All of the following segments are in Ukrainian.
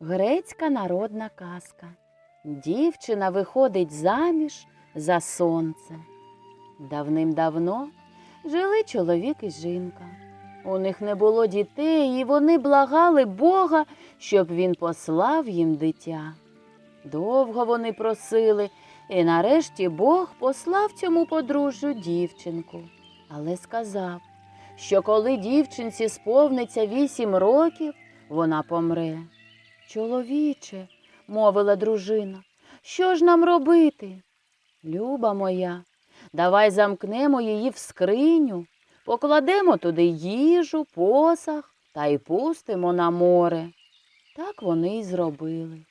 Грецька народна казка. Дівчина виходить заміж за сонце. Давним-давно жили чоловік і жінка. У них не було дітей, і вони благали Бога, щоб він послав їм дитя. Довго вони просили, і нарешті Бог послав цьому подружжю дівчинку, але сказав, що коли дівчинці сповниться вісім років, вона помре. Чоловіче, мовила дружина, що ж нам робити? Люба моя, давай замкнемо її в скриню, покладемо туди їжу, посах та й пустимо на море. Так вони й зробили.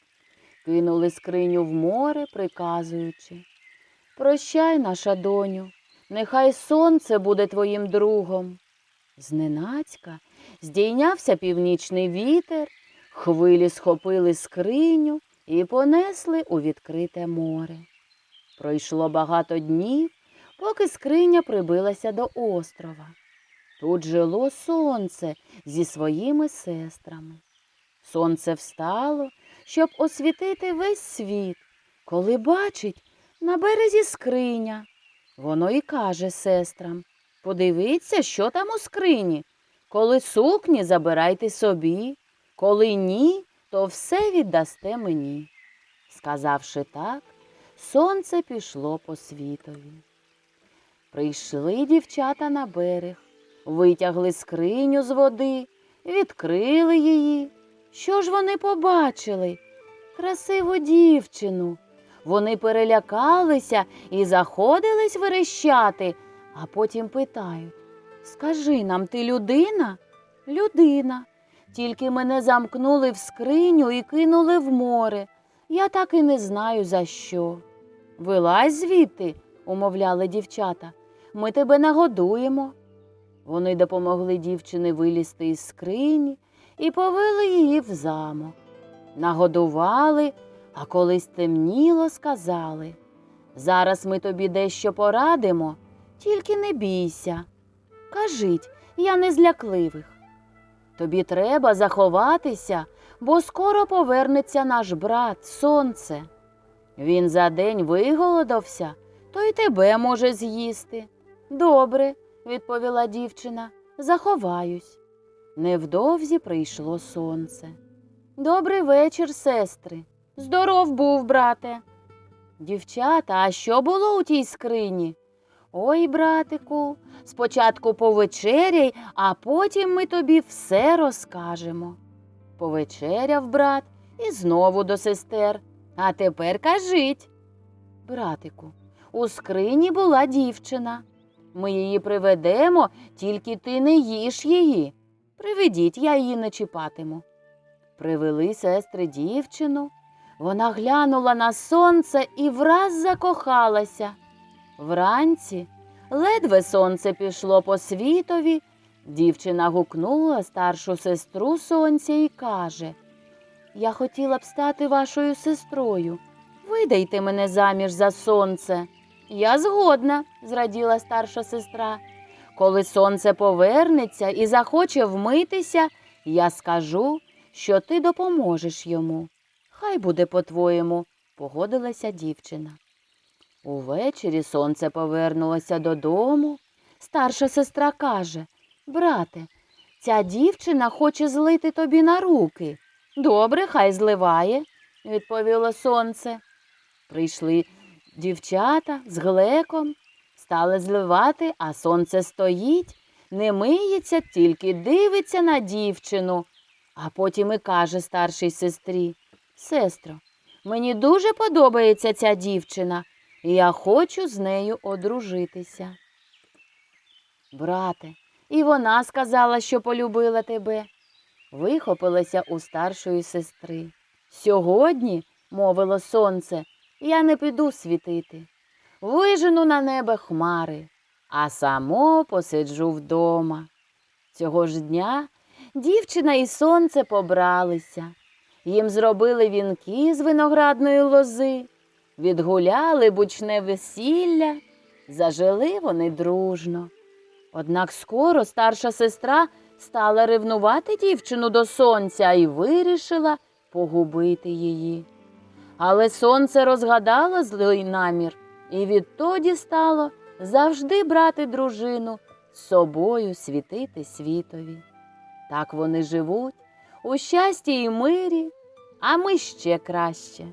Кинули скриню в море, приказуючи. Прощай, наша доню, нехай сонце буде твоїм другом. Зненацька здійнявся північний вітер, хвилі схопили скриню і понесли у відкрите море. Пройшло багато днів, поки скриня прибилася до острова. Тут жило сонце зі своїми сестрами. Сонце встало, щоб освітити весь світ, коли бачить на березі скриня. Воно і каже сестрам Подивіться, що там у скрині. Коли сукні забирайте собі, коли ні, то все віддасте мені. Сказавши так, сонце пішло по світові. Прийшли дівчата на берег, витягли скриню з води, відкрили її. Що ж вони побачили? Красиву дівчину. Вони перелякалися і заходились верещати, а потім питають Скажи нам, ти людина? Людина. Тільки мене замкнули в скриню і кинули в море. Я так і не знаю за що. Вилазь звідти, умовляли дівчата. Ми тебе нагодуємо. Вони допомогли дівчині вилізти із скрині і повели її в замок. Нагодували, а коли стемніло, сказали Зараз ми тобі дещо порадимо, тільки не бійся. Кажіть, я не злякливих. Тобі треба заховатися, бо скоро повернеться наш брат, сонце. Він за день виголодався, то й тебе може з'їсти. Добре, відповіла дівчина, заховаюсь. Невдовзі прийшло сонце. Добрий вечір, сестри. Здоров був, брате. Дівчата, а що було у тій скрині? Ой, братику, спочатку повечеряй, а потім ми тобі все розкажемо. Повечеряв брат і знову до сестер. А тепер кажіть. Братику, у скрині була дівчина. Ми її приведемо, тільки ти не їж її. Приведіть, я її не чіпатиму. Привели сестри дівчину. Вона глянула на сонце і враз закохалася. Вранці ледве сонце пішло по світові. Дівчина гукнула старшу сестру сонця і каже Я хотіла б стати вашою сестрою. Видайте мене заміж за сонце. Я згодна, зраділа старша сестра. Коли сонце повернеться і захоче вмитися, я скажу, що ти допоможеш йому. Хай буде по-твоєму, погодилася дівчина. Увечері сонце повернулося додому. Старша сестра каже Брате, ця дівчина хоче злити тобі на руки. Добре, хай зливає, відповіло сонце. Прийшли дівчата з глеком, стали зливати, а сонце стоїть, не миється, тільки дивиться на дівчину. А потім і каже старшій сестрі Сестро, мені дуже подобається ця дівчина, і я хочу з нею одружитися. Брате, і вона сказала, що полюбила тебе. Вихопилася у старшої сестри. Сьогодні, мовило сонце, я не піду світити. Вижену на небе хмари, а само посиджу вдома. Цього ж дня дівчина і сонце побралися. Їм зробили вінки з виноградної лози, відгуляли бучне весілля, зажили вони дружно. Однак скоро старша сестра стала ревнувати дівчину до сонця і вирішила погубити її. Але сонце розгадало злий намір і відтоді стало завжди брати дружину з собою світити світові. Так вони живуть у щасті і мирі, а ми ще краще.